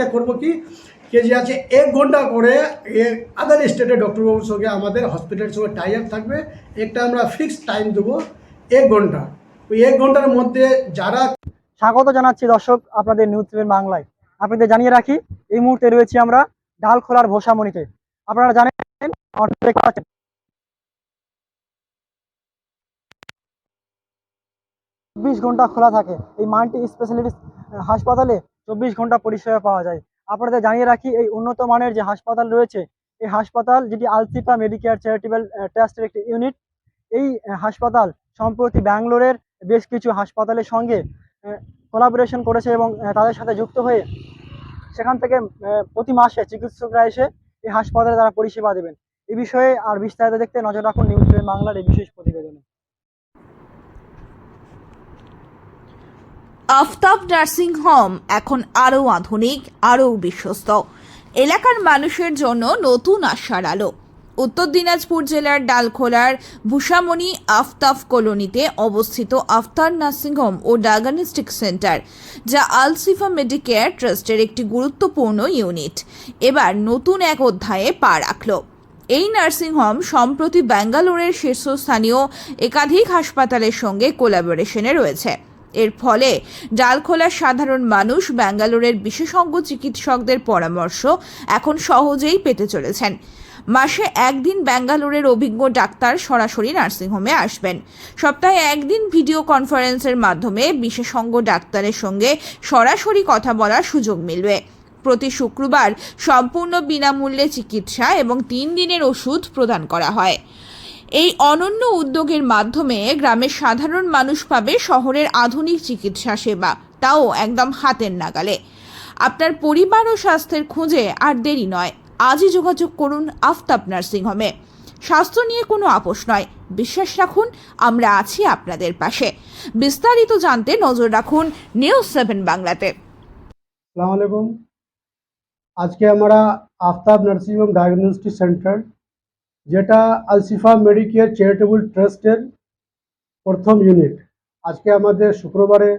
একটা করব কি? কে যে আছে, এক ঘণ্টা করে আদার স্টেটের ডক্টরবাবুর সঙ্গে আমাদের হসপিটালের সঙ্গে টাই আপ থাকবে। একটা আমরা ফিক্সড টাইম দেবো, এক ঘণ্টা। ওই এক ঘণ্টার মধ্যে যারা স্বাগত জানাচ্ছি দর্শক, আপনাদের নিউজ সেভেন বাংলায়। আপনাদের জানিয়ে রাখি, এই মুহূর্তে রয়েছি আমরা ডালখোলার ভোসামণিতে। আপনারা জানেন চব্বিশ ঘণ্টা খোলা থাকে। এই মাল্টি স্পেশালিটি হাসপাতালে চব্বিশ ঘণ্টা পরিষেবা পাওয়া যায়। আপনাদের জানিয়ে রাখি, এই উন্নত মানের যে হাসপাতাল রয়েছে, এই হাসপাতাল যেটি আলসিপা মেডিকেয়ার চ্যারিটেবল ট্রাস্টের একটি ইউনিট এই হাসপাতাল সম্প্রতি ব্যাঙ্গালোরের বেশ কিছু হাসপাতালের সঙ্গে কোলাবোরেশন করেছে এবং তাদের সাথে যুক্ত হয়ে সেখান থেকে প্রতি মাসে চিকিৎসকরা এসে এই হাসপাতালে তারা পরিষেবা দেবেন। এ বিষয়ে আর বিস্তারিত দেখতে নজর রাখুন নিউজ বাংলার এই বিশেষ প্রতিবেদনে। আফতাব নার্সিং হোম এখন আরও আধুনিক, আরও বিশ্বস্ত। এলাকার মানুষের জন্য নতুন আশার আলো। উত্তর দিনাজপুর জেলার ডালখোলার ভূষামণি আফতাব কলোনিতে অবস্থিত আফতার নার্সিং হোম ও ডায়াগনস্টিক সেন্টার, যা আলসিফা মেডিকেয়ার ট্রাস্টের একটি গুরুত্বপূর্ণ ইউনিট, এবার নতুন এক অধ্যায়ে পা রাখল। এই নার্সিংহোম সম্প্রতি ব্যাঙ্গালোরের শীর্ষস্থানীয় একাধিক হাসপাতালের সঙ্গে কোলাবোরেশনে রয়েছে। এর ফলে ডালখোলার সাধারণ মানুষ, ব্যাঙ্গালোরের বিশেষজ্ঞ চিকিৎসকদের পরামর্শ এখন সহজেই পেতে চলেছেন। মাসে একদিন ব্যাঙ্গালোরের অভিজ্ঞ ডাক্তার সরাসরি নার্সিংহোমে আসবেন। সপ্তাহে একদিন ভিডিও কনফারেন্সের মাধ্যমে বিশেষজ্ঞ ডাক্তারের সঙ্গে সরাসরি কথা বলার সুযোগ মিলবে। প্রতি শুক্রবার সম্পূর্ণ বিনামূল্যে চিকিৎসা এবং তিন দিনের ওষুধ প্রদান করা হয়। এই অনন্য উদ্যোগের মাধ্যমে গ্রামের সাধারণ মানুষ পাবে শহরের আধুনিক চিকিৎসা সেবা। তাও একদম হাতের নাগালে। আপনার পরিবার ও স্বাস্থ্যের খুঁজে আর দেরি নয়। আজই যোগাযোগ করুন আফতাব নার্সিংহোমে স্বাস্থ্য নিয়ে কোনো আপোষ নয়। বিশ্বাস রাখুন, আমরা আছি আপনাদের পাশে। বিস্তারিত জানতে নজর রাখুন নিউজ সেভেন বাংলাতে। আসসালামু আলাইকুম। আজকে আমরা Aftab nursing home diagnostic center যেটা আলসিফা মেডিকেয়ার চ্যারিটেবল ট্রাস্টের প্রথম ইউনিট। আজকে আমাদের শুক্রবারে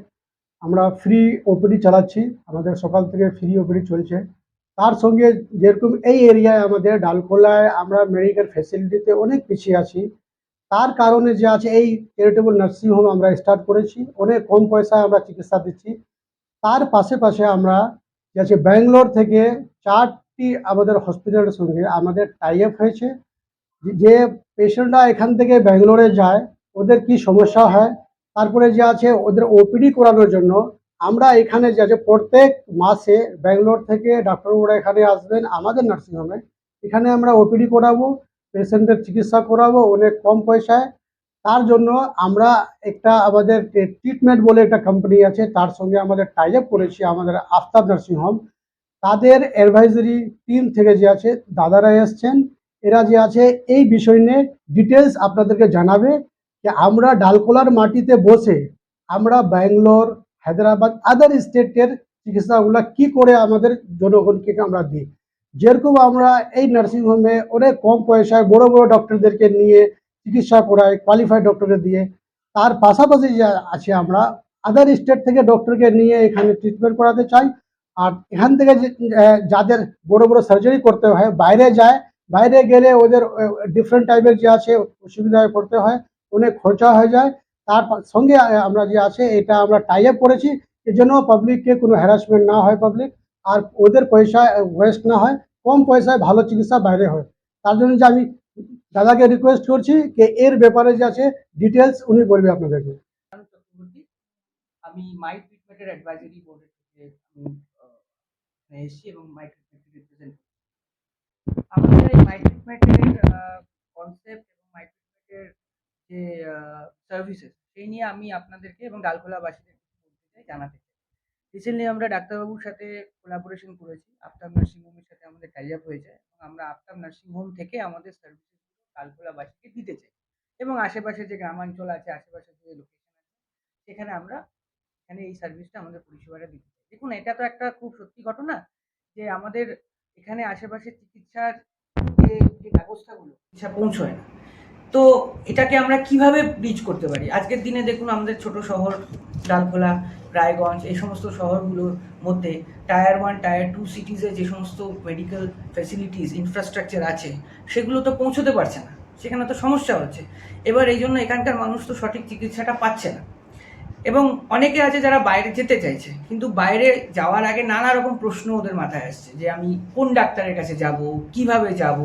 আমরা ফ্রি ওপিডি চালাচ্ছি। আমাদের সকাল থেকে ফ্রি ওপিডি চলছে। তার সঙ্গে যেরকম এই এরিয়ায় আমাদের ডালকোলায় আমরা মেডিকেল ফ্যাসিলিটিতে অনেক পিছিয়ে আছি। তার কারণে যে আছে এই চ্যারিটেবল নার্সিং হোম আমরা স্টার্ট করেছি। অনেক কম পয়সায় আমরা চিকিৎসা দিচ্ছি। তার পাশে পাশে আমরা যে আছে ব্যাঙ্গালোর থেকে চারটি আমাদের হসপিটালের সঙ্গে আমাদের টাই আপ হয়েছে। যে- পেশেন্টরা এখান থেকে ব্যাঙ্গালোরে যায়, ওদের কি সমস্যা হয়? তারপরে যে আছে, ওদের ওপিডি করানোর জন্য আমরা এখানে যে আছে, প্রত্যেক মাসে ব্যাঙ্গালোর থেকে ডাক্তারবাবুরা এখানে আসবেন, আমাদের নার্সিংহোমে। এখানে আমরা ওপিডি করাবো, পেশেন্টের চিকিৎসা করাবো, অনেক কম পয়সায়। তার জন্য আমরা একটা আমাদের ট্রিটমেন্ট বলে একটা কোম্পানি আছে, তার সঙ্গে আমাদের টাই আপ করেছি আমাদের আফতাব নার্সিংহোম। তাদের অ্যাডভাইজারি টিম থেকে যে আছে, দাদারা এসছেন। এরা যে আছে, এই বিষয় নিয়ে ডিটেলস আপনাদেরকে জানাবে যে আমরা ডালকোলার মাটিতে বসে আমরা ব্যাঙ্গালোর, হায়দ্রাবাদ আদার স্টেটের চিকিৎসাগুলো কি করে আমাদের জনগণকে আমরা দিই? যেরকম আমরা এই নার্সিংহোমে অনেক কম পয়সায় বড় বড় ডক্টরদেরকে নিয়ে চিকিৎসা করাই কোয়ালিফাইড ডক্টরকে দিয়ে। তার পাশাপাশি যে আছে আমরা আদার স্টেট থেকে ডক্টরকে নিয়ে এখানে ট্রিটমেন্ট করাতে চাই। আর এখান থেকে যাদের বড় বড় সার্জারি করতে হয়, বাইরে যায় বাইরে গেলে ওদের ডিফারেন্ট টাইপের যে আছে, অসুবিধায় পড়তে হয়, অনেক খরচা হয়ে যায়। তার সঙ্গে আমরা যে আছে, এটা আমরা টাই আপ করেছি। জন্য পাবলিককে কোনো হ্যারাসমেন্ট না হয় পাবলিক আর ওদের পয়সা ওয়েস্ট না হয়, কম পয়সায় ভালো চিকিৎসা বাইরে হয়। তার জন্য যে আমি দাদাকে রিকোয়েস্ট করছি যে এর ব্যাপারে যে আছে ডিটেলস উনি বলবে আপনাদেরকে। আমি মাই ট্রিটমেন্টের অ্যাডভাইজারি এবং মাই ট্রিটমেন্টকে রিপ্রেজেন্ট আমাদের এই মাই কনসেপ্ট এবং মাই যে সার্ভিসেস সেই নিয়ে আমি আপনাদেরকে এবং ডালখোলাবাসীদের জানাতে চাই। রিসেন্টলি আমরা ডাক্তারবাবুর সাথে কোলাবোরেশন করেছি। আফতাব নার্সিং হোমের সাথে আমাদের টাই আপ হয়েছে এবং আমরা আফতাব নার্সিং হোম থেকে আমাদের সার্ভিসেসগুলো ডালখোলাবাসীকে দিতে চাই। এবং আশেপাশে যে গ্রামাঞ্চল আছে, আশেপাশে যে লোকেশন আছে, সেখানে আমরা এখানে এই সার্ভিসটা আমাদের পরিষেবাটা দিতে চাই। দেখুন, এটা তো একটা খুব সত্যি ঘটনা যে আমাদের এখানে আশেপাশে চিকিৎসার যে ব্যবস্থাগুলো চিকিৎসা পৌঁছয় না। তো এটাকে আমরা কীভাবে ব্রিজ করতে পারি? আজকের দিনে দেখুন আমাদের ছোট শহর, ডালখোলা, রায়গঞ্জ, এই সমস্ত শহরগুলোর মধ্যে টায়ার ওয়ান, টায়ার টু সিটিজে যে সমস্ত মেডিকেল ফেসিলিটিস ইনফ্রাস্ট্রাকচার আছে, সেগুলো তো পৌঁছতে পারছে না। সেখানে তো সমস্যা হচ্ছে। এবার এই জন্য এখানকার মানুষ তো সঠিক চিকিৎসাটা পাচ্ছে না। এবং অনেকে আছে যারা বাইরে যেতে চাইছে, কিন্তু বাইরে যাওয়ার আগে নানা রকম প্রশ্ন ওদের মাথায় আসছে যে আমি কোন ডাক্তারের কাছে যাব, কীভাবে যাব,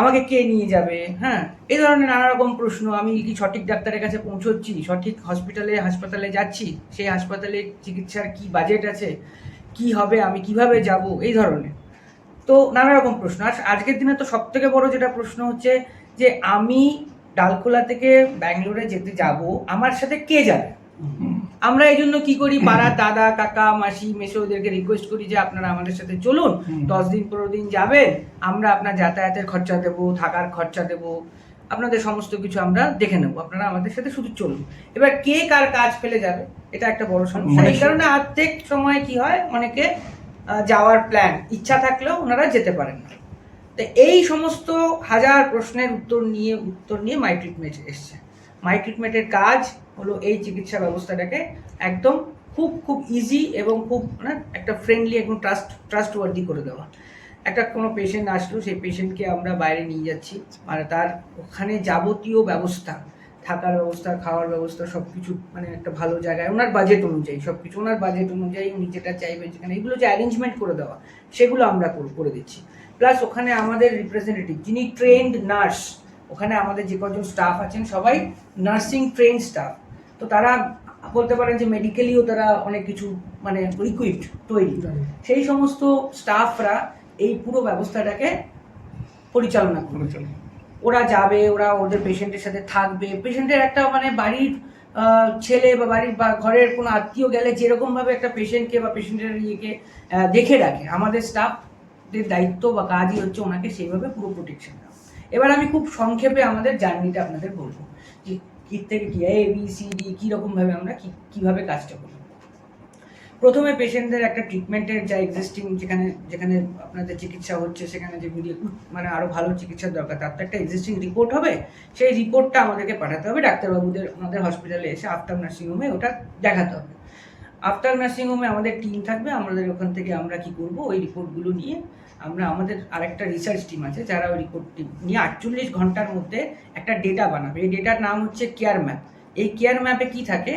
আমাকে কে নিয়ে যাবে হ্যাঁ? এই ধরনের নানা রকম প্রশ্ন, আমি কি সঠিক ডাক্তারের কাছে পৌঁছচ্ছি, সঠিক হসপিটালে হাসপাতালে যাচ্ছি, সেই হাসপাতালে চিকিৎসার কি বাজেট আছে, কি হবে, আমি কীভাবে যাব, এই ধরনের। তো নানা রকম প্রশ্ন। আর আজকের দিনে তো সব থেকে বড় যেটা প্রশ্ন হচ্ছে যে আমি ডালখোলা থেকে ব্যাঙ্গালোরে যেতে যাব, আমার সাথে কে যাবে? আমরা এই জন্য কি করি? পাড়ার দাদা কাকা মাসি মেসো ওদেরকে রিকোয়েস্ট করি যে আপনারা আমাদের সাথে চলুন। দশ দিন পনেরো দিন যাবেন আমরা আপনার যাতায়াতের খরচা দেবো থাকার খরচা দেবো আপনাদের সমস্ত কিছু আমরা দেখে নেব। আপনারা আমাদের সাথে শুধু চলুন। এবার কে কার কাজ ফেলে যাবে? এটা একটা বড় সমস্যা। এই কারণে আর্ধেক সময় কি হয়? অনেকে যাওয়ার প্ল্যান ইচ্ছা থাকলেও ওনারা যেতে পারেন না। তো এই সমস্ত হাজার প্রশ্নের উত্তর নিয়ে উত্তর নিয়ে মাই ট্রিটমেন্ট এসছে। মাই ট্রিটমেন্টের কাজ হলো এই চিকিৎসা ব্যবস্থাটাকে একদম খুব খুব ইজি এবং খুব মানে একটা ফ্রেন্ডলি এবং ট্রাস্ট ট্রাস্টওয়ার্দি করে দেওয়া। একটা কোনো পেশেন্ট আসলো, সেই পেশেন্টকে আমরা বাইরে নিয়ে যাচ্ছি। মানে তার ওখানে যাবতীয় ব্যবস্থা, থাকার ব্যবস্থা, খাওয়ার ব্যবস্থা সব কিছু মানে একটা ভালো জায়গায়, ওনার বাজেট অনুযায়ী সব কিছু ওনার বাজেট অনুযায়ী, উনি যেটা চাইবেন যেখানে, এগুলো যে অ্যারেঞ্জমেন্ট করে দেওয়া, সেগুলো আমরা করে- দিচ্ছি। প্লাস ওখানে আমাদের রিপ্রেজেন্টেটিভ যিনি ট্রেন্ড নার্স ওখানে আমাদের যে কজন স্টাফ আছেন, সবাই নার্সিং ট্রেন স্টাফ তো তারা বলতে পারেন যে মেডিকেলিও তারা অনেক কিছু মানে ইকুইপড তৈরি। সেই সমস্ত স্টাফরা এই পুরো ব্যবস্থাটাকে পরিচালনা করবে। ওরা যাবে ওরা ওদের পেশেন্টের সাথে থাকবে। পেশেন্টের একটা মানে বাড়ির ছেলে বা বাড়ির বা ঘরের কোনো আত্মীয় গেলে যেরকমভাবে একটা পেশেন্টকে বা পেশেন্টের ইয়েকে দেখে রাখে আমাদের স্টাফদের দায়িত্ব বা কাজই হচ্ছে ওনাকে সেইভাবে পুরো প্রোটেকশন দেওয়া। এবার আমি খুব সংক্ষেপে আমাদের জার্নিটা আপনাদের বলব যে কি থেকে কি এ বি সি ডি কীরকম ভাবে আমরা কি, কীভাবে কাজটা করি? প্রথমে পেশেন্টদের একটা ট্রিটমেন্টের যা এক্সিস্টিং যেখানে যেখানে আপনাদের চিকিৎসা হচ্ছে, সেখানে যে ভিডিও মানে আরও ভালো চিকিৎসার দরকার, তার তো একটা এক্সিস্টিং রিপোর্ট হবে। সেই রিপোর্টটা আমাদেরকে পাঠাতে হবে। ডাক্তারবাবুদের, আমাদের হসপিটালে এসে আফটার নার্সিংহোমে ওটা দেখাতে হবে। আফটার নার্সিংহোমে আমাদের টিম থাকবে। আমাদের ওখান থেকে আমরা কি করব? ওই রিপোর্টগুলো নিয়ে আমরা, আমাদের আরেকটা রিসার্চ টিম আছে যারা ওই রিপোর্টটি নিয়ে আটচল্লিশ ঘণ্টার মধ্যে একটা ডেটা বানাবে। এই ডেটার নাম হচ্ছে কেয়ার ম্যাপ এই কেয়ার ম্যাপে কি থাকে?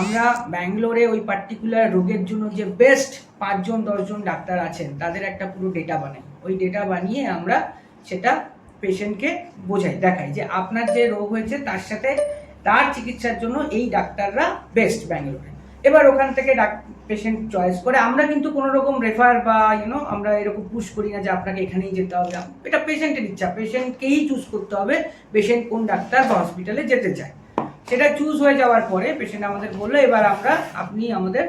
আমরা ব্যাঙ্গালোরে ওই পার্টিকুলার রোগের জন্য যে বেস্ট পাঁচজন, দশজন ডাক্তার আছেন, তাদের একটা পুরো ডেটা বানাই। ওই ডেটা বানিয়ে আমরা সেটা পেশেন্টকে বোঝাই, দেখাই যে আপনার যে রোগ হয়েছে, তার সাথে তার চিকিৎসার জন্য এই ডাক্তাররা বেস্ট ব্যাঙ্গালোরে। এবার ওখান থেকে ডাক পেশেন্ট চয়েস করে। আমরা কিন্তু কোনো রকম রেফার বা ইউনো আমরা এরকম পুশ করি না যে আপনাকে এখানেই যেতে হবে। এটা পেশেন্টের ইচ্ছা। পেশেন্টকেই চুজ করতে হবে পেশেন্ট কোন ডাক্তার বা হসপিটালে যেতে চায়। সেটা চুজ হয়ে যাওয়ার পরে পেশেন্ট আমাদের বলল, এবার আমরা, আপনি আমাদের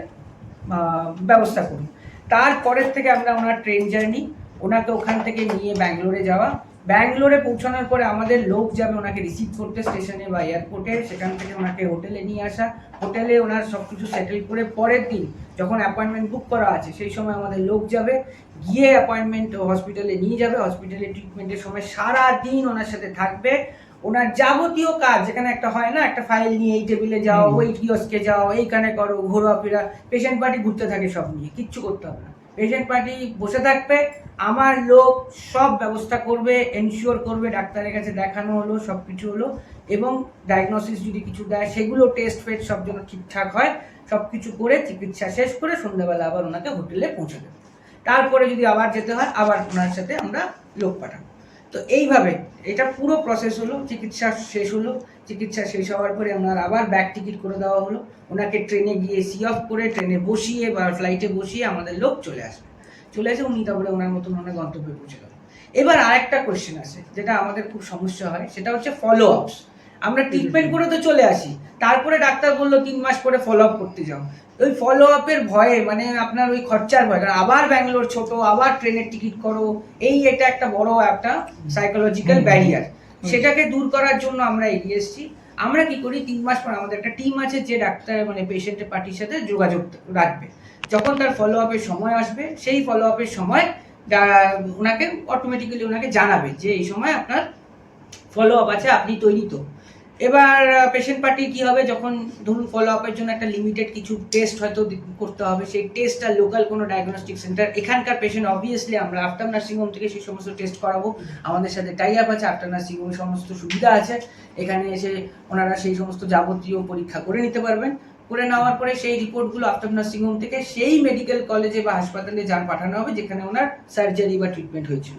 ব্যবস্থা করুন। তারপরের থেকে আমরা ওনার ট্রেন জার্নি ওনাকে ওখান থেকে নিয়ে ব্যাঙ্গালোরে যাওয়া। ব্যাঙ্গালোরে পৌঁছানোর পরে আমাদের লোক যাবে ওনাকে রিসিভ করতে স্টেশনে বা এয়ারপোর্টে সেখান থেকে ওনাকে হোটেলে নিয়ে আসা। হোটেলে ওনার সব কিছু সেটেল করে পরের দিন যখন অ্যাপয়েন্টমেন্ট বুক করা আছে সেই সময় আমাদের লোক যাবে। গিয়ে অ্যাপয়েন্টমেন্ট হসপিটালে নিয়ে যাবে। হসপিটালে ট্রিটমেন্টের সময় সারা দিন ওনার সাথে থাকবে। ওনার যাবতীয় কাজ যেখানে একটা হয় না একটা ফাইল নিয়ে এই টেবিলে যাও ওই কিওস্কে যাও এইখানে করো ঘোরা ফেরা পেশেন্ট পার্টি ঘুরতে থাকে সব নিয়ে কিচ্ছু করতে হবে না। পেশেন্ট পার্টি বসে থাকবে, আমার লোক সব ব্যবস্থা করবে এনশিওর করবে, ডাক্তারের কাছে দেখানো হলো সব কিছু হলো, এবং ডায়াগনোসিস যদি কিছু দেয়, সেগুলো টেস্ট ফেস্ট সব যেন ঠিকঠাক হয় সব কিছু করে চিকিৎসা শেষ করে সন্ধ্যাবেলা আবার ওনাকে হোটেলে পৌঁছে দেবো। তারপরে যদি আবার যেতে হয়, আবার ওনার সাথে আমরা লোক পাঠাবো। তো এইভাবে এটা পুরো প্রসেস হলো, চিকিৎসা শেষ হলো, চিকিৎসা শেষ হওয়ার পরে ওনার আবার ব্যাক টিকিট করে দেওয়া হলো। ওনাকে ট্রেনে গিয়ে সি অফ করে ট্রেনে বসিয়ে বা ফ্লাইটে বসিয়ে আমাদের লোক চলে আসবে চলে এসে উনি তারপরে ওনার মতন ওনার গন্তব্যে পৌঁছে গেল। এবার আরেকটা কোয়েশ্চেন আছে যেটা আমাদের খুব সমস্যা হয়, সেটা হচ্ছে ফলো আপস আমরা ট্রিটমেন্ট করে তো চলে আসি। তারপরে ডাক্তার বলল তিন মাস পরে ফলো আপ করতে যাও। ওই ফলো আপের ভয়ে মানে আপনার ওই খরচার ভয় কারণ আবার ব্যাঙ্গালোর ছোট আবার ট্রেনের টিকিট করো এই এটা একটা বড় একটা সাইকোলজিক্যাল ব্যারিয়ার সেটাকে দূর করার জন্য আমরা এগিয়ে এসেছি। আমরা কি করি তিন মাস পর আমাদের একটা টিম আছে যে ডাক্তার মানে পেশেন্টের পার্টির সাথে যোগাযোগ রাখবে। যখন তার ফলো আপের সময় আসবে সেই ফলো আপের সময় ওনাকে অটোমেটিক্যালি ওনাকে জানাবে যে এই সময় আপনার ফলো আপ আছে, আপনি তৈরি তো। এবার পেশেন্ট পার্টি কি হবে? যখন ধরুন ফলো আপের জন্য একটা লিমিটেড কিছু টেস্ট হয়তো করতে হবে, সেই টেস্টটা লোকাল কোনো ডায়াগনস্টিক সেন্টার এখানকার পেশেন্ট অবভিয়াসলি আমরা আফটার নার্সিং হোম থেকে সেই সমস্ত টেস্ট করাবো। আমাদের সাথে টাই আপ আছে আফটার নার্সিং হোম সমস্ত সুবিধা আছে। এখানে এসে ওনারা সেই সমস্ত যাবতীয় পরীক্ষা করে নিতে পারবেন। করে নেওয়ার পরে সেই রিপোর্টগুলো আফটার নার্সিং হোম থেকে সেই মেডিকেল কলেজে বা হাসপাতালে যান পাঠানো হবে, যেখানে ওনার সার্জারি বা ট্রিটমেন্ট হয়েছিল।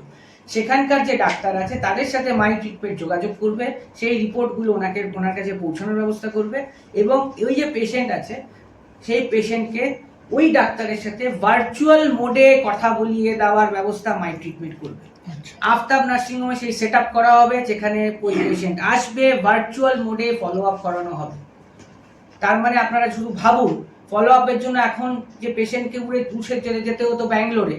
সেখানকার যে ডাক্তার আছে তাদের সাথে মাই ট্রিটমেন্ট যোগাযোগ করবে সেই রিপোর্টগুলো ওনাকে ওনার কাছে পৌঁছানোর ব্যবস্থা করবে এবং ওই যে পেশেন্ট আছে সেই পেশেন্টকে ওই ডাক্তারের সাথে ভার্চুয়াল মোডে কথা বলিয়ে দেওয়ার ব্যবস্থা মাই ট্রিটমেন্ট করবে। আফতাব নার্সিংহোমে সেই সেট আপ করা হবে যেখানে ওই পেশেন্ট আসবে ভার্চুয়াল মোডে ফলো আপ করানো হবে। তার মানে আপনারা শুধু ভাবুন ফলো আপের জন্য এখন যে পেশেন্টকে উড়ে উঠে চলে যেতে হতো ব্যাঙ্গালোরে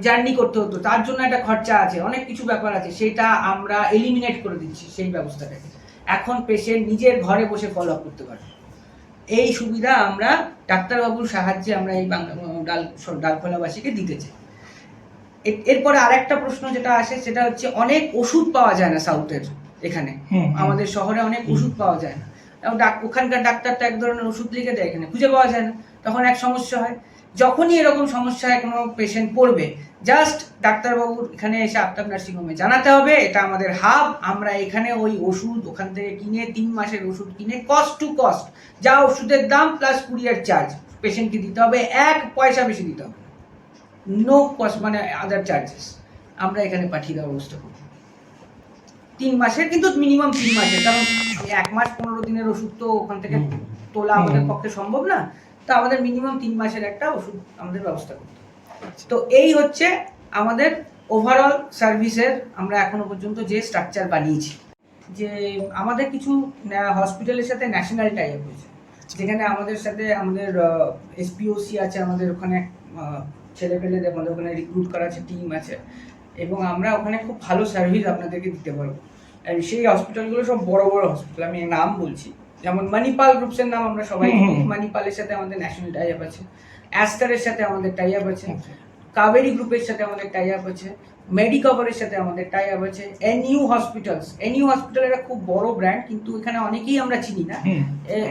জার্নি করতে হতো। তার জন্য একটা খরচা আছে অনেক কিছু ব্যাপার আছে সেটা আমরা এলিমিনেট করে দিচ্ছি সেই ব্যবস্থাটাকে। এখন পেশেন্ট নিজের ঘরে বসে ফলো আপ করতে পারে। এই সুবিধা আমরা ডাক্তারবাবুর সাহায্যে আমরা এই বাংলা ডাল ডালখোলাবাসীকে দিতে চাই। এর- এরপরে আরেকটা প্রশ্ন যেটা আসে সেটা হচ্ছে অনেক ওষুধ পাওয়া যায় না সাউথের এখানে। আমাদের শহরে অনেক ওষুধ পাওয়া যায় না। ওখানকার ডাক্তারটা এক ধরনের ওষুধ লিখে দেয় এখানে খুঁজে পাওয়া যায় না। তখন এক সমস্যা হয়। যখনই এরকম সমস্যায় কোনো পেশেন্ট পড়বে জাস্ট ডাক্তারবাবুর এখানে এসে আফতাব নার্সিংহোমে জানাতে হবে এটা আমাদের হাব আমরা এখানে ওই ওষুধ ওখান থেকে কিনে তিন মাসের ওষুধ কিনে কস্ট টু কস্ট যা ওষুধের দাম প্লাস কুরিয়ার চার্জ পেশেন্টকে দিতে হবে এক পয়সা বেশি দিতে হবে। নো কস্ট মানে আদার চার্জেস আমরা এখানে পাঠিয়ে দেওয়ার ব্যবস্থা করব। তিন মাসের কিন্তু মিনিমাম তিন মাসের কারণ এক মাস পনেরো দিনের ওষুধ তো ওখান থেকে তোলা আমাদের পক্ষে সম্ভব না। তো আমাদের মিনিমাম তিন মাসের একটা ওষুধ আমাদের ব্যবস্থা করতে তো এই হচ্ছে আমাদের ওভারঅল সার্ভিসের আমরা এখনও পর্যন্ত যে স্ট্রাকচার বানিয়েছি যে আমাদের কিছু হসপিটালের সাথে ন্যাশনাল টাই আপ হয়েছে। যেখানে আমাদের সাথে আমাদের এসপিওসি আছে আমাদের ওখানে ছেলে পেলেদের আমাদের ওখানে রিক্রুট করা আছে টিম আছে। এবং আমরা ওখানে খুব ভালো সার্ভিস আপনাদেরকে দিতে পারব। সেই হসপিটালগুলো সব বড় বড় হসপিটাল আমি নাম বলছি। যেমন মানিপাল গ্রুপসের নাম আমরা সবাই। মানিপালের সাথে আমাদের ন্যাশনাল টাই আপ আছে। অ্যাস্টারের সাথে আমাদের টাই আপ আছে। কাবেরি গ্রুপের সাথে আমাদের টাই আপ আছে। মেডিকভারের সাথে আমাদের টাই আপ আছে। এনইউ হসপিটালস এনইউ হসপিটাল একটা খুব বড় ব্র্যান্ড কিন্তু এখানে অনেকেই আমরা চিনি না।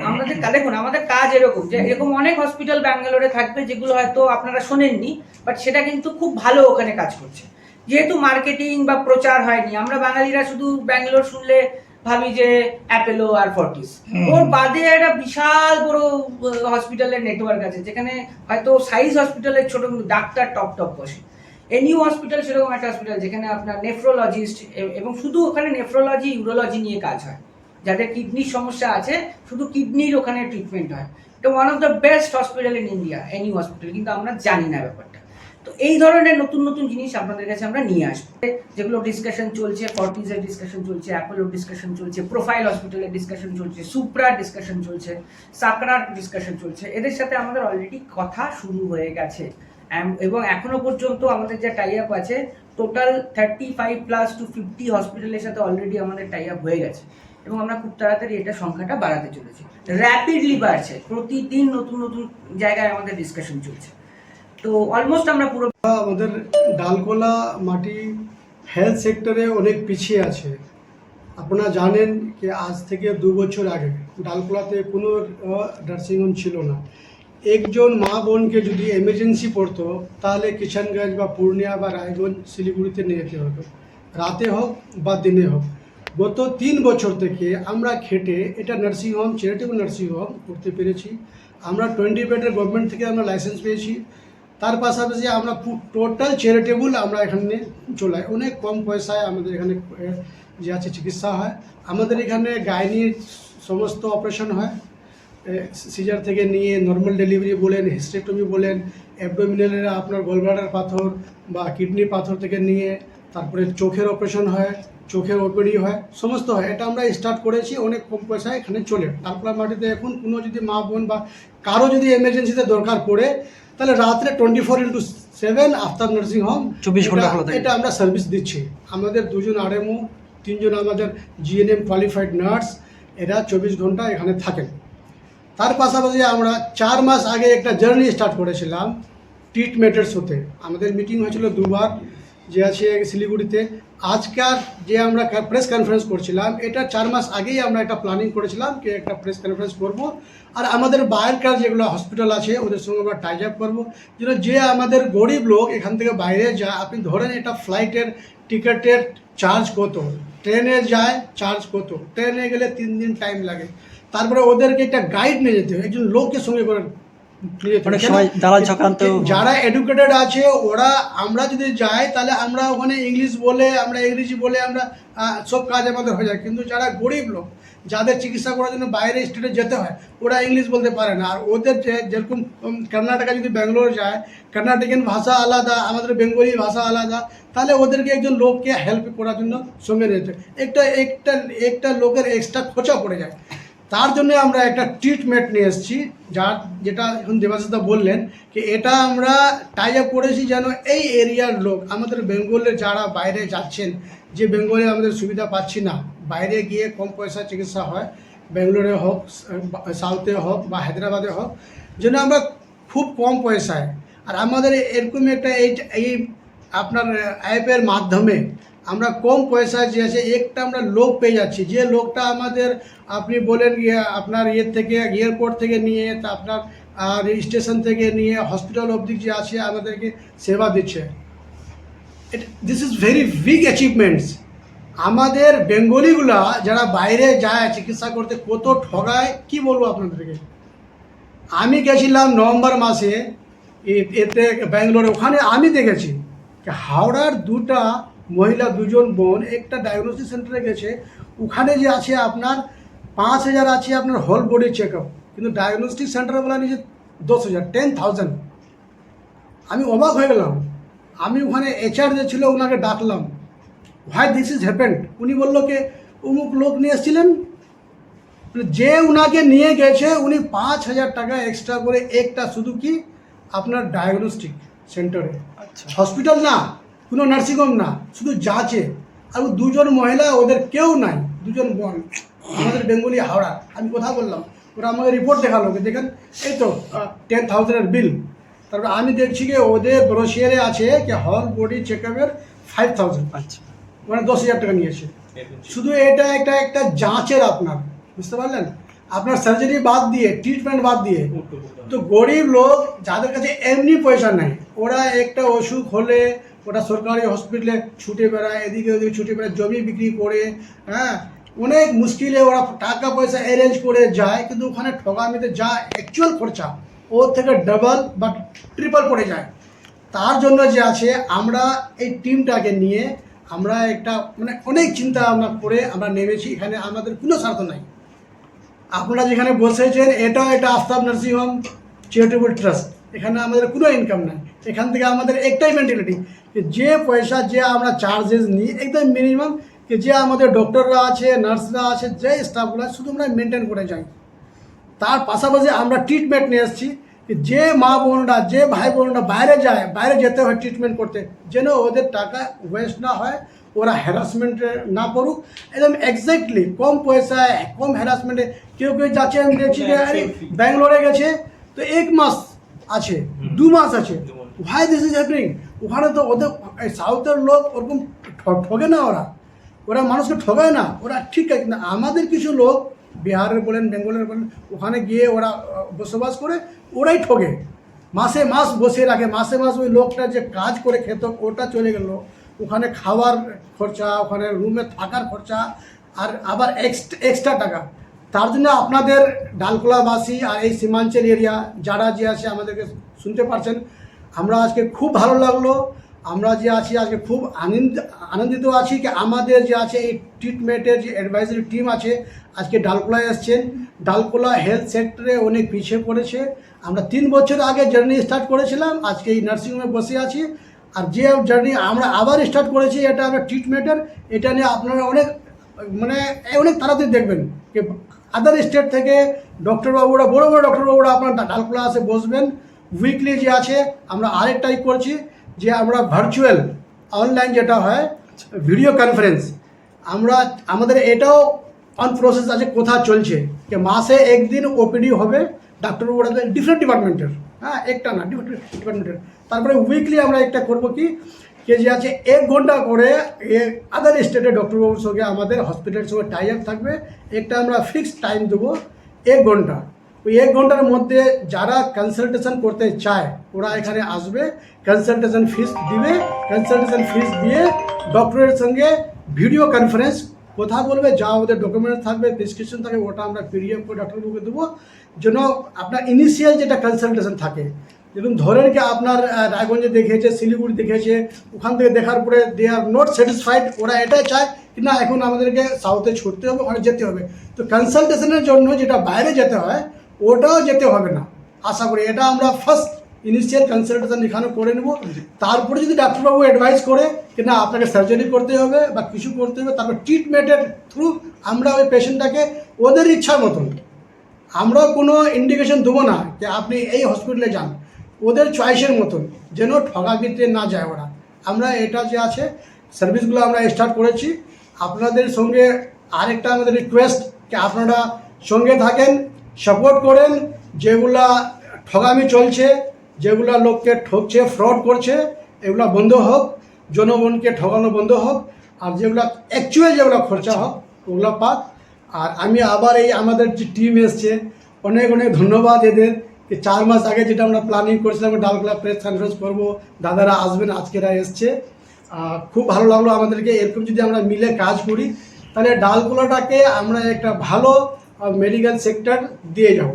আমাদের দেখুন আমাদের কাজ এরকম যে এরকম অনেক হসপিটাল ব্যাঙ্গালোরে থাকবে যেগুলো হয়তো আপনারা শোনেননি বাট সেটা কিন্তু খুব ভালো ওখানে কাজ করছে। যেহেতু মার্কেটিং বা প্রচার হয়নি আমরা বাঙালিরা শুধু ব্যাঙ্গালোর শুনলে ভাবি যে অ্যাপেলো আর ফর্টিস ওর বাদে একটা বিশাল বড় হসপিটালের নেটওয়ার্ক আছে যেখানে হয়তো সাইজ হসপিটালের ছোট ডাক্তার টপ টপ বসে। এনিউ হসপিটাল সেরকম একটা হসপিটাল যেখানে আপনার নেফ্রোলজিস্ট এবং শুধু ওখানে নেফ্রোলজি ইউরোলজি নিয়ে কাজ হয়। যাদের কিডনির সমস্যা আছে শুধু কিডনির ওখানে ট্রিটমেন্ট হয়। এটা one of the best hospital in India any hospital কিন্তু আমরা জানি না ব্যাপারটা। তো এই ধরনের নতুন নতুন জিনিস আপনাদের কাছে আমরা নিয়ে আসব। যেগুলো ডিসকাশন চলছে ফর্টিজের ডিসকাশন চলছে অ্যাপোলোর ডিসকাশন চলছে প্রোফাইল হসপিটালের ডিসকাশন চলছে সুপ্রার ডিসকাশন চলছে সাকরার ডিসকাশন চলছে। এদের সাথে আমাদের অলরেডি কথা শুরু হয়ে গেছে। এবং এখনও পর্যন্ত আমাদের যে টাই আপ আছে total thirty five plus two fifty হসপিটালের সাথে অলরেডি আমাদের টাই আপ হয়ে গেছে। এবং আমরা খুব তাড়াতাড়ি এটা সংখ্যাটা বাড়াতে চলেছি। র্যাপিডলি বাড়ছে। প্রতিদিন নতুন নতুন জায়গায় আমাদের ডিসকাশন চলছে। তো অলমোস্ট আমরা পুরো আমাদের ডালকোলা মাটি হেলথ সেক্টরে অনেক পিছিয়ে আছে। আপনারা জানেন যে আজ থেকে দু বছর আগে ডালকোলাতে কোনো নার্সিংহোম ছিল না। একজন মা বোনকে যদি এমার্জেন্সি পড়তো, তাহলে কিষানগঞ্জ বা পূর্ণিয়া বা রায়গঞ্জ, শিলিগুড়িতে নিয়ে যেতে হতো। রাতে হোক বা দিনে হোক। গত তিন বছর থেকে আমরা খেটে এটা নার্সিংহোম চ্যারিটেবল নার্সিংহোম করতে পেরেছি। আমরা টোয়েন্টি বেডের গভর্নমেন্ট থেকে আমরা লাইসেন্স পেয়েছি। তার পাশাপাশি আমরা টোটাল চ্যারিটেবল আমরা এখানে চলাই অনেক কম পয়সায় আমাদের এখানে যে আছে চিকিৎসা হয়। আমাদের এখানে গাইনির সমস্ত অপারেশন হয়। সিজার থেকে নিয়ে নর্মাল ডেলিভারি বলেন হিস্টেক্টমি বলেন অ্যাবডোমিনালের আপনার গলব্লাডার পাথর বা কিডনি পাথর থেকে নিয়ে তারপরে চোখের অপারেশন হয়, চোখের ওপিডি হয়, সমস্ত হয়। এটা আমরা স্টার্ট করেছি, অনেক কম পয়সায় এখানে চলে। তারপরে মাটিতে এখন কোনো যদি মা বোন বা কারও যদি এমার্জেন্সিতে দরকার পড়ে তাহলে রাত্রে twenty four into seven Aftab nursing home 24 ঘণ্টা খোলা এটা আমরা সার্ভিস দিচ্ছি। আমাদের দুজন আরএমও তিনজন আমাদের জিএনএম কোয়ালিফাইড নার্স এরা চব্বিশ ঘণ্টা এখানে থাকেন। তার পাশাপাশি আমরা চার মাস আগে একটা জার্নি স্টার্ট করেছিলাম ট্রিটমেন্টের সাথে। আমাদের মিটিং হয়েছিল দুবার। যে আছে শিলিগুড়িতে আজকার যে আমরা প্রেস কনফারেন্স করছিলাম, এটা চার মাস আগেই আমরা একটা প্ল্যানিং করেছিলাম কি একটা প্রেস কনফারেন্স করব। আর আমাদের বাইরেকার যেগুলো হসপিটাল আছে, ওদের সঙ্গে আমরা টাইজ আপ করব। যেন যে আমাদের গরিব লোক এখান থেকে বাইরে যায়, আপনি ধরেন এটা ফ্লাইটের টিকিটের চার্জ কত? ট্রেনে যায় চার্জ কত? ট্রেনে গেলে তিন দিন টাইম লাগে। তারপরে ওদেরকে একটা গাইড নিয়ে যেতে হয়, একজন লোককে সঙ্গে করে। অনেক সময় দালাল চক্রান্ত যারা এডুকেটেড আছে ওরা আমরা যদি যাই তাহলে আমরা ওখানে ইংলিশ বলে আমরা ইংরেজি বলে আমরা সব কাজ আমাদের হয়ে যায়। কিন্তু যারা গরিব লোক যাদের চিকিৎসা করার জন্য বাইরে স্টেটে যেতে হয় ওরা ইংলিশ বলতে পারে না। আর ওদের যে যেরকম কর্ণাটকা যদি ব্যাঙ্গালোর যায় কর্ণাটকের ভাষা আলাদা আমাদের বেঙ্গলি ভাষা আলাদা তাহলে ওদেরকে একজন লোককে হেল্প করার জন্য সঙ্গে নিতে। একটা একটা একটা লোকের এক্সট্রা খরচা পড়ে যায়। তার জন্য আমরা একটা ট্রিটমেন্ট নিয়ে এসেছি, যার যেটা এখন দেবাশিসদা বললেন কি এটা আমরা টাই আপ করেছি যেন এই এরিয়ার লোক, আমাদের বেঙ্গলের যারা বাইরে যাচ্ছেন, যে বেঙ্গলে আমাদের সুবিধা পাচ্ছি না, বাইরে গিয়ে কম পয়সা চিকিৎসা হয়, বেঙ্গালোরে হোক সাউথে হোক বা হায়দ্রাবাদে হোক, যেন আমরা খুব কম পয়সায়, আর আমাদের এরকম একটা এই আপনার অ্যাপের মাধ্যমে আমরা কম পয়সায় যে আছে, একটা আমরা লোক পেয়ে যাচ্ছি। যে লোকটা আমাদের, আপনি বলেন আপনার ইয়ের থেকে এয়ারপোর্ট থেকে নিয়ে, তা আপনার, আর স্টেশন থেকে নিয়ে হসপিটাল অবধি যে আছে, আমাদেরকে সেবা দিচ্ছে। This is very big achievements আমাদের বেঙ্গলিগুলা যারা বাইরে যায়, চিকিৎসা করতে কত ঠগায়, কি বলব আপনাদেরকে? আমি গেছিলাম নভেম্বর মাসে এতে ব্যাঙ্গালোরে, ওখানে আমি দেখেছি হাওড়ার দুটা মহিলা দুজন বোন একটা ডায়াগনোস্টিক সেন্টারে গেছে। ওখানে যে আছে আপনার পাঁচ হাজার আছে আপনার হোল বডি চেক আপ কিন্তু ডায়াগনোস্টিক সেন্টার বলা নিজে দশ হাজার টেন থাউজেন্ড আমি অবাক হয়ে গেলাম। আমি ওখানে এইচআর যে ছিল ওনাকে ডাকলাম। হোয়াই দিস ইজ হ্যাপেন্ড উনি বলল কে অমুক লোক নিয়ে এসেছিলেন? মানে যে উনাকে নিয়ে গেছে উনি পাঁচ হাজার টাকা এক্সট্রা করে একটা শুধু কি আপনার ডায়াগনস্টিক সেন্টারে আচ্ছা। হসপিটাল না। কোনো নার্সিংহোম না শুধু যাচ্ছে আর দুজন মহিলা ওদের কেউ নাই। দুজন বোন আমাদের বেঙ্গলি হাওড়া। আমি কথা বললাম ওরা আমাকে রিপোর্ট দেখাল দেখেন এই তো টেন থাউজেন্ডের বিল তারপরে আমি দেখছি যে ওদের ব্রোশিয়ারে আছে যে হল বডি চেক আপের ফাইভ থাউজেন্ড আচ্ছা। মানে দশ হাজার টাকা নিয়েছে। শুধু এটা একটা একটা যাঁচের আপনার। বুঝতে পারলেন? আপনার সার্জারি বাদ দিয়ে ট্রিটমেন্ট বাদ দিয়ে, তো গরিব লোক যাদের কাছে এমনি পয়সা নেই, ওরা একটা অসুখ হলে ওটা সরকারি হসপিটালে ছুটে বেড়ায়, এদিকে ওদিকে ছুটে বেড়ায়, জমি বিক্রি করে হ্যাঁ? অনেক মুশকিলে ওরা টাকা পয়সা অ্যারেঞ্জ করে যায়, কিন্তু ওখানে ঠগামিতে যা অ্যাকচুয়াল খরচা, ওর থেকে ডাবল বা ট্রিপল পড়ে যায়। তার জন্য যে আছে, আমরা এই টিমটাকে নিয়ে আমরা একটা মানে অনেক চিন্তা ভাবনা করে আমরা নেমেছি, এখানে আমাদের কোনো স্বার্থ নাই। আপনারা যেখানে বসেছেন এটাও এটা Aftab nursing home charitable trust এখানে আমাদের কোনো ইনকাম নাই। এখান থেকে আমাদের একটাই মেন্টালিটি যে পয়সা যে আমরা চার্জেস নিই একদম মিনিমাম যে আমাদের ডক্টররা আছে নার্সরা আছে যে স্টাফগুলো আছে, শুধু আমরা মেনটেন করে যাই। তার পাশাপাশি আমরা ট্রিটমেন্ট নিয়ে এসেছি যে মা বোনরা যে ভাই বোনরা বাইরে যায় বাইরে যেতে হয় ট্রিটমেন্ট করতে যেন ওদের টাকা ওয়েস্ট না হয় ওরা হ্যারাসমেন্টে না পড়ুক একদম এক্স্যাক্টলি কম পয়সায় কম হ্যারাসমেন্টে কেউ কেউ যাচ্ছে আমি দেখছি যে আরে ব্যাঙ্গালোরে গেছে তো এক মাস আছে দু মাস আছে। ভাই দিস ইজ হ্যাপনিং ওখানে তো ওদের সাউথের লোক ওরকম ঠ- ঠগে না ওরা। ওরা মানুষকে ঠগায় না। ওরা ঠিক আছে কিন্তু আমাদের কিছু লোক বিহারের বলেন বেঙ্গলের বলেন ওখানে গিয়ে ওরা বসবাস করে ওরাই ঠগে। মাসে মাস বসে রাখে। মাসে মাস ওই লোকটা যে কাজ করে খেত ওটা চলে গেল। ওখানে খাওয়ার খরচা, ওখানে রুমে থাকার খরচা আর আবার এক্সট্রা টাকা। তার জন্য আপনাদের ডালকোলাবাসী আর এই সীমাঞ্চল এরিয়া যারা যে আছে আমাদেরকে শুনতে পারছেন, আমরা আজকে খুব ভালো লাগল। আমরা যে আছি আজকে খুব আনন্দ, আনন্দিত আছি কি আমাদের যে আছে এই ট্রিটমেন্টের যে অ্যাডভাইজারি টিম আছে, আজকে ডালকোলায় এসছেন। ডালকোলা হেলথ সেক্টরে অনেক পিছিয়ে পড়েছে। আমরা তিন বছর আগে জার্নি স্টার্ট করেছিলাম, আজকে এই নার্সিংহোমে বসে আছি। আর যে জার্নি আমরা আবার স্টার্ট করেছি, এটা আমরা ট্রিটমেন্টের এটা নিয়ে আপনারা অনেক মানে অনেক তাড়াতাড়ি দেখবেন যে আদার স্টেট থেকে ডক্টরবাবুরা বড় বড় ডক্টরবাবুরা আপনার ডালকোলা আসে বসবেন। উইকলি যে আছে, আমরা আরেকটাই করছি যে আমরা ভার্চুয়াল অনলাইন যেটা হয় ভিডিও কনফারেন্স আমরা, আমাদের এটাও অন প্রসেস আছে কোথা চলছে। যে মাসে একদিন ওপিডি হবে ডাক্তারবাবুরা ডিফারেন্ট ডিপার্টমেন্টের হ্যাঁ একটা না ডিপার্টমেন্টের তারপরে উইকলি আমরা একটা করব কি কে যে আছে এক ঘণ্টা করে এ আদার স্টেটের ডক্টরবাবুর সঙ্গে আমাদের হসপিটালের সঙ্গে টাই আপ থাকবে। একটা আমরা ফিক্সড টাইম দেবো, এক ঘণ্টা। ওই এক ঘণ্টার মধ্যে যারা কনসালটেশন করতে চায়, ওরা এখানে আসবে কনসালটেশন ফিস দিবে কনসালটেশন ফিস দিয়ে ডক্টরের সঙ্গে ভিডিও কনফারেন্স কথা বলবে, যা আমাদের ডকুমেন্টস থাকবে প্রেসক্রিপশন থাকবে, ওটা আমরা পিডিএফ করে ডক্টরবাবুকে দেবো। যেন আপনার ইনিশিয়াল যেটা কনসালটেশন থাকে যেরকম ধরেন কি আপনার রায়গঞ্জে দেখেছে শিলিগুড়ি দেখেছে ওখান থেকে দেখার পরে দে আর নট স্যাটিসফাইড ওরা এটাই চায় কি না, এখন আমাদেরকে সাউথে ছুটতে হবে, ওখানে যেতে হবে। তো কনসালটেশনের জন্য যেটা বাইরে যেতে হয়, ওটাও যেতে হবে না। আশা করি এটা আমরা ফার্স্ট ইনিশিয়াল কনসালটেশন এখানে করে নেব। তারপরে যদি ডাক্তারবাবু অ্যাডভাইস করে কি না, আপনাকে সার্জারি করতে হবে বা কিছু করতে হবে, তারপর ট্রিটমেন্টের থ্রু আমরা ওই পেশেন্টটাকে ওদের ইচ্ছা মতন আমরা কোনো ইন্ডিকেশন দেবো না যে আপনি এই হসপিটালে যান। ওদের চয়েসের মতন যেন ঠগাবিতে না যায় ওরা। আমরা এটা যে আছে সার্ভিসগুলো আমরা স্টার্ট করেছি। আপনাদের সঙ্গে আরেকটা আমাদের রিকোয়েস্ট যে আপনারা সঙ্গে থাকেন সাপোর্ট করেন, যেগুলা ঠগামি চলছে যেগুলা লোককে ঠকছে ফ্রড করছে, এগুলা বন্ধ হোক, জনগণকে ঠকানো বন্ধ হোক, আর যেগুলা অ্যাকচুয়াল যেগুলো খরচা হোক, ওগুলো পাক। আর আমি আবার এই আমাদের যে টিম এসছে, অনেক অনেক ধন্যবাদ এদের। যে চার মাস আগে যেটা আমরা প্ল্যানিং করেছিলাম ডালগোলা প্রেস কনফারেন্স করব, দাদারা আসবেন, আজকেরা এসছে। খুব ভালো লাগল আমাদেরকে, এরকম যদি আমরা মিলে কাজ করি, তাহলে ডালগোলাটাকে আমরা একটা ভালো মেডিকেল সেক্টর দিয়ে যাব।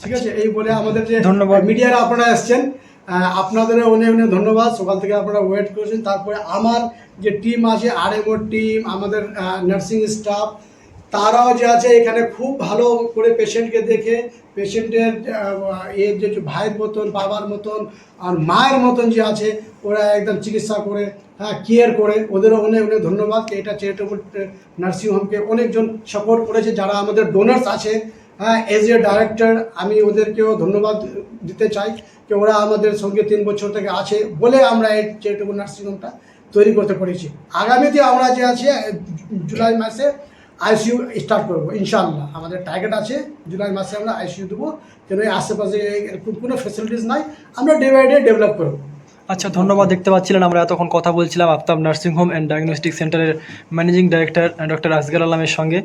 ঠিক আছে এই বলে আমাদের যে ধন্যবাদ। মিডিয়ারা আপনারা এসছেন আহ, আপনাদেরও অনেক অনেক ধন্যবাদ। সকাল থেকে আপনারা ওয়েট করেছেন। তারপরে আমার যে টিম আছে আর আরএমও টিম আমাদের নার্সিং স্টাফ তারাও যে আছে এখানে খুব ভালো করে পেশেন্টকে দেখে পেশেন্টের এর যে যে ভাইয়ের মতন বাবার মতন আর মায়ের মতন যে আছে ওরা একদম চিকিৎসা করে হ্যাঁ কেয়ার করে। ওদেরও অনেক অনেক ধন্যবাদ। এটা চ্যারিটেবল নার্সিংহোমকে অনেকজন সাপোর্ট করেছে। যারা আমাদের ডোনার্স আছে হ্যাঁ এজ এ ডাইরেক্টর আমি ওদেরকেও ধন্যবাদ দিতে চাই যে ওরা আমাদের সঙ্গে তিন বছর থেকে আছে বলে আমরা এই চ্যারিটেবল নার্সিংহোমটা তৈরি করতে পেরেছি। আগামীতে আমরা যে আছে জুলাই মাসে আইসিইউ স্টার্ট করব, ইনশাআল্লাহ। আমাদের টার্গেট আছে, জুলাই মাসে আমরা আইসিইউ দেবো কেন এই আশেপাশে এরকম কোনো ফেসিলিটিস নাই, আমরা ডে বাই ডে ডেভেলপ করব। আচ্ছা ধন্যবাদ, দেখতে পাচ্ছিলেন আমরা এতক্ষণ কথা বলছিলাম Aftab nursing home and diagnostic সেন্টারের ম্যানেজিং ডাইরেক্টর ডক্টর আসগার আলমের সঙ্গে।